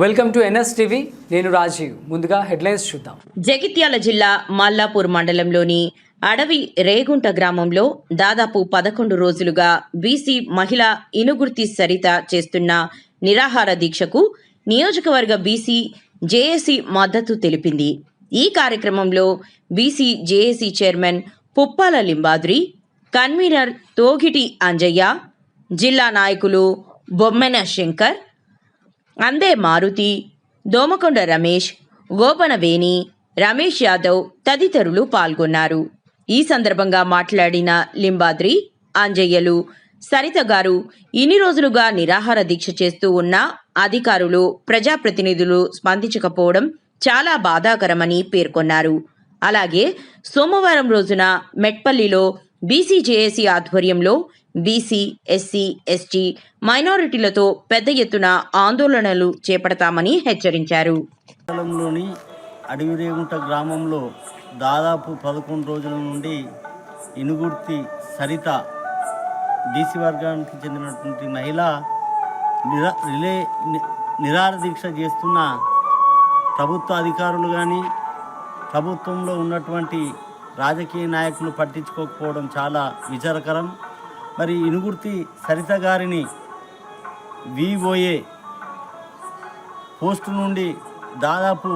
Welcome to NS TV. నేను రాజీవ్. ముందుగా headlines చూద్దాం. జగిత్యాల జిల్లా మల్లాపూర్ మండలంలోని అడవి రేగుంట గ్రామంలో దాదాపు పదకొండు రోజులుగా బీసీ మహిళ ఇనుగుర్తి సరిత చేస్తున్న నిరాహార దీక్షకు నియోజకవర్గ బీసీ జేఏసీ మద్దతు తెలిపింది. ఈ కార్యక్రమంలో BC JAC chairman Puppala Limbadri convener Togiti Anjaiah జిల్లా నాయకులు బొమ్మెన శంకర్ అందే మారుతి దోమకొండ రమేష్ గోపనవేణి రమేష్ యాదవ్ తదితరులు పాల్గొన్నారు. ఈ సందర్భంగా మాట్లాడిన లింబాద్రి అంజయ్యలు సరిత గారు ఇన్ని రోజులుగా నిరాహార దీక్ష చేస్తూ ఉన్న అధికారులు ప్రజాప్రతినిధులు స్పందించకపోవడం చాలా బాధాకరమని పేర్కొన్నారు. అలాగే సోమవారం రోజున మెట్పల్లిలో బీసీజేఏసీ ఆధ్వర్యంలో బీసీ ఎస్సీ ఎస్టీ మైనారిటీలతో పెద్ద ఎత్తున ఆందోళనలు చేపడతామని హెచ్చరించారు. అడవిరేగుంట గ్రామంలో దాదాపు పదకొండు రోజుల నుండి ఇనుగుర్తి సరిత బీసీ వర్గానికి చెందినటువంటి మహిళ నిరా రిలే నిరార దీక్ష చేస్తున్న ప్రభుత్వ అధికారులు కానీ ప్రభుత్వంలో ఉన్నటువంటి రాజకీయ నాయకులు పట్టించుకోకపోవడం చాలా విచారకరం. మరి ఇనుగుర్తి సరిత గారిని విఓఏ పోస్టు నుండి దాదాపు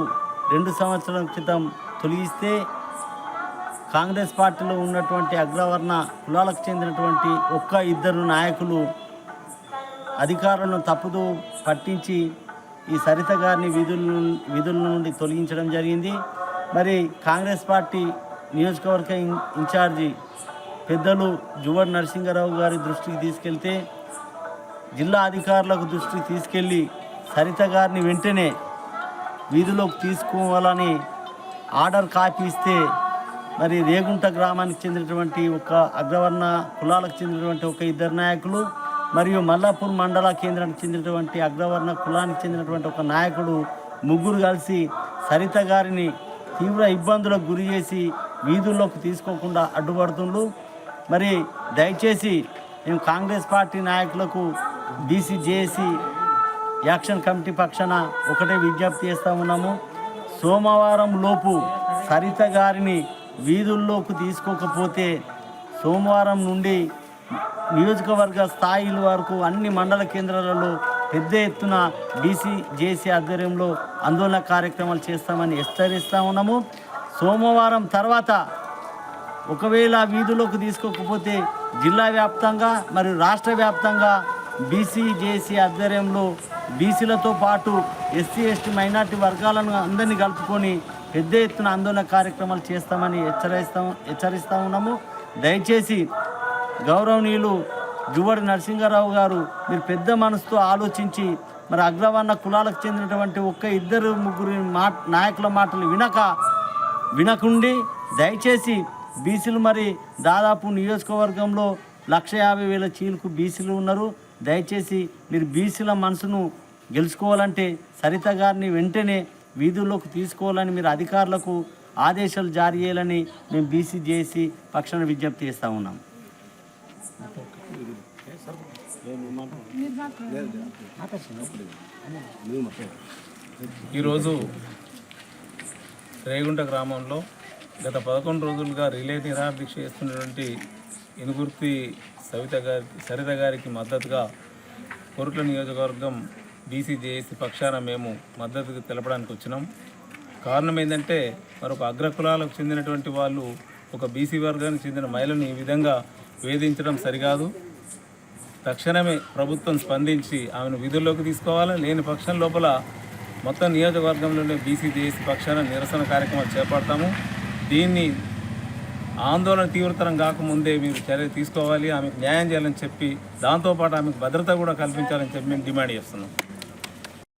రెండు సంవత్సరాల క్రితం తొలగిస్తే కాంగ్రెస్ పార్టీలో ఉన్నటువంటి అగ్రవర్ణ కులాలకు చెందినటువంటి ఒక్క ఇద్దరు నాయకులు అధికారులను తప్పుదు పట్టించి ఈ సరిత గారిని విధుల విధుల నుండి తొలగించడం జరిగింది. మరి కాంగ్రెస్ పార్టీ నియోజకవర్గ ఇన్- ఇన్ఛార్జి పెద్దలు జువర్ నరసింహారావు గారి దృష్టికి తీసుకెళ్తే జిల్లా అధికారులకు దృష్టికి తీసుకెళ్ళి సరిత గారిని వెంటనే వీధిలోకి తీసుకోవాలని ఆర్డర్ కాపీ ఇస్తే మరి రేగుంట గ్రామానికి చెందినటువంటి ఒక అగ్రవర్ణ కులాలకు చెందినటువంటి ఒక ఇద్దరు నాయకులు మరియు మల్లాపూర్ మండల కేంద్రానికి చెందినటువంటి అగ్రవర్ణ కులానికి చెందినటువంటి ఒక నాయకుడు ముగ్గురు కలిసి సరిత గారిని తీవ్ర ఇబ్బందులకు గురి చేసి వీధుల్లోకి తీసుకోకుండా అడ్డుపడుతుండ్రు. మరి దయచేసి మేము కాంగ్రెస్ పార్టీ నాయకులకు బీసీ జేఏసీ యాక్షన్ కమిటీ పక్షాన ఒకటే విజ్ఞప్తి చేస్తూ ఉన్నాము. సోమవారం లోపు సరిత గారిని వీధుల్లోకి తీసుకోకపోతే సోమవారం నుండి నియోజకవర్గ స్థాయిల వరకు అన్ని మండల కేంద్రాలలో పెద్ద ఎత్తున బీసీ జేసీ ఆధ్వర్యంలో ఆందోళన కార్యక్రమాలు చేస్తామని హెచ్చరిస్తూ ఉన్నాము. సోమవారం తర్వాత ఒకవేళ వీధిలోకి తీసుకోకపోతే జిల్లా వ్యాప్తంగా మరియు రాష్ట్ర వ్యాప్తంగా బీసీ జేసీ ఆధ్వర్యంలో బీసీలతో పాటు ఎస్సీ ఎస్టీ మైనార్టీ వర్గాలను అందరినీ కలుపుకొని పెద్ద ఎత్తున ఆందోళన కార్యక్రమాలు చేస్తామని హెచ్చరిస్తాం హెచ్చరిస్తూ ఉన్నాము. దయచేసి గౌరవనీయులు జువడి నరసింహారావు గారు మీరు పెద్ద మనసుతో ఆలోచించి మరి అగ్రవర్ణ కులాలకు చెందినటువంటి ఒక్క ఇద్దరు ముగ్గురు మా నాయకుల మాటలు వినక వినకుండి దయచేసి బీసీలు మరి దాదాపు నియోజకవర్గంలో లక్ష యాభై వేల చీలకు బీసీలు ఉన్నారు. దయచేసి మీరు బీసీల మనసును గెలుచుకోవాలంటే సరిత గారిని వెంటనే వీధుల్లోకి తీసుకోవాలని మీరు అధికారులకు ఆదేశాలు జారీ చేయాలని మేము బీసీ చేసి పక్షాన విజ్ఞప్తి చేస్తూ ఉన్నాం. ఈరోజు రేగుంట గ్రామంలో గత పదకొండు రోజులుగా రిలే నిరాదీక్ష చేస్తున్నటువంటి ఇనుగుర్తి సవిత గారి సరిత గారికి మద్దతుగా కొరుట్ల నియోజకవర్గం బీసీ జేఏసీ పక్షాన మేము మద్దతు తెలపడానికి వచ్చినాం. కారణం ఏంటంటే మరొక అగ్రకులాలకు చెందినటువంటి వాళ్ళు ఒక బీసీ వర్గానికి చెందిన మహిళను ఈ విధంగా వేధించడం సరికాదు. తక్షణమే ప్రభుత్వం స్పందించి ఆమెను విధుల్లోకి తీసుకోవాలి? లేని పక్షం లోపల మొత్తం నియోజకవర్గంలోనే బీసీ జేఏసీ పక్షాన నిరసన కార్యక్రమాలు చేపడతాము. దీన్ని ఆందోళన తీవ్రతరం కాకముందే మీరు చర్య తీసుకోవాలి ఆమెకు న్యాయం చేయాలని చెప్పి దాంతోపాటు ఆమెకు భద్రత కూడా కల్పించాలని చెప్పి మేము డిమాండ్ చేస్తున్నాం.